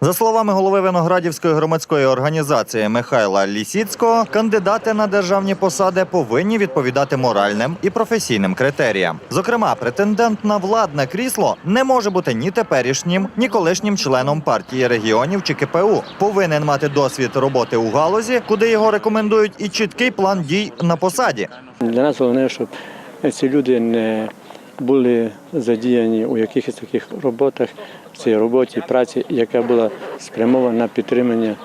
За словами голови Виноградівської громадської організації Михайла Лісіцького, кандидати на державні посади повинні відповідати моральним і професійним критеріям. Зокрема, претендент на владне крісло не може бути ні теперішнім, ні колишнім членом партії регіонів чи КПУ. Повинен мати досвід роботи у галузі, куди його рекомендують, і чіткий план дій на посаді. Для нас головне, щоб ці люди не були задіяні у якихось таких роботах, в цій роботі, праці, яка була спрямована на підтримання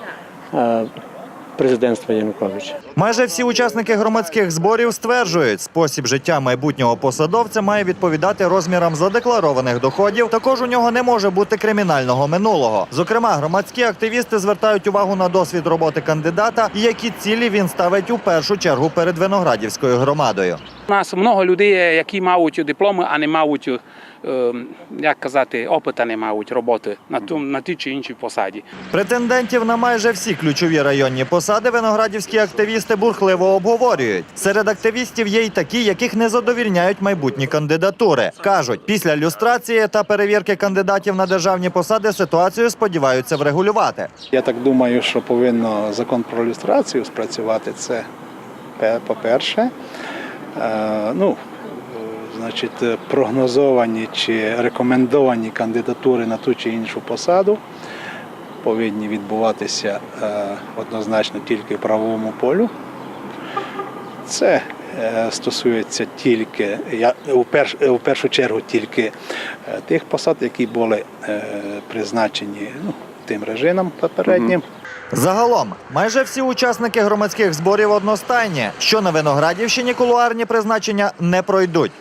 президентства Януковича. Майже всі учасники громадських зборів стверджують, спосіб життя майбутнього посадовця має відповідати розмірам задекларованих доходів. Також у нього не може бути кримінального минулого. Зокрема, громадські активісти звертають увагу на досвід роботи кандидата і які цілі він ставить у першу чергу перед виноградівською громадою. У нас много людей, які мають дипломи, а не мають, е, як казати, опита не мають роботи на, тому, на тій чи іншій посаді. Претендентів на майже всі ключові районні посади виноградівські активісти бурхливо обговорюють. Серед активістів є й такі, яких не задовільняють майбутні кандидатури. кажуть, після люстрації та перевірки кандидатів на державні посади ситуацію сподіваються врегулювати. Я так думаю, що повинно закон про люстрацію спрацювати. Це по-перше. Е, Ну, значить, прогнозовані чи рекомендовані кандидатури на ту чи іншу посаду повинні відбуватися е, однозначно тільки в правовому полю. Це е, стосується тільки, я, у, перш, у першу чергу тільки е, тих посад, які були призначені ну, тим режимом попереднім. Загалом, майже всі учасники громадських зборів одностайні, що на Виноградівщині кулуарні призначення не пройдуть.